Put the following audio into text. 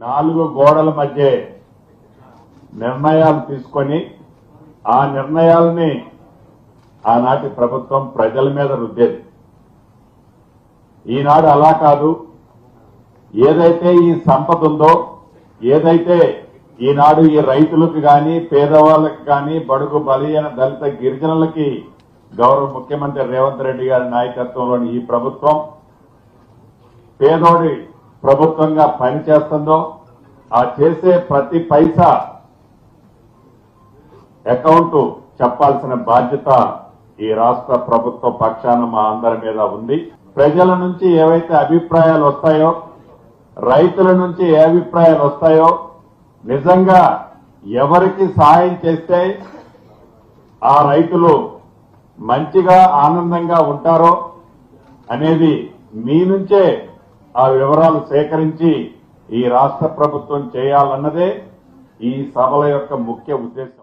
నాలుగు గోడల మధ్య నిర్ణయాలు తీసుకొని ఆ నిర్ణయాల్ని ఆనాటి ప్రభుత్వం ప్రజల మీద రుద్దేది. ఈనాడు అలా కాదు. ఏదైతే ఈ సంపద ఉందో ఏదైతే ఈనాడు ఈ రైతులకు కానీ పేదవాళ్ళకి కానీ బడుగు బలహీన దళిత గిరిజనులకి గౌరవ ముఖ్యమంత్రి రేవంత్ రెడ్డి గారి నాయకత్వంలోని ఈ ప్రభుత్వం పేదోడి ప్రభుత్వంగా పనిచేస్తుందో ఆ చేసే ప్రతి పైసా అకౌంట్ చెప్పాల్సిన బాధ్యత ఈ రాష్ట్ర ప్రభుత్వ పక్షాన మా అందరి మీద ఉంది. ప్రజల నుంచి ఏవైతే అభిప్రాయాలు వస్తాయో రైతుల నుంచి ఏ అభిప్రాయాలు వస్తాయో నిజంగా ఎవరికి సహాయం చేస్తే ఆ రైతులు మంచిగా ఆనందంగా ఉంటారో అనేది మీ నుంచే ఆ వివరాలు సేకరించి ఈ రాష్ట్ర ప్రభుత్వం చేయాలన్నదే ఈ సభల యొక్క ముఖ్య ఉద్దేశం.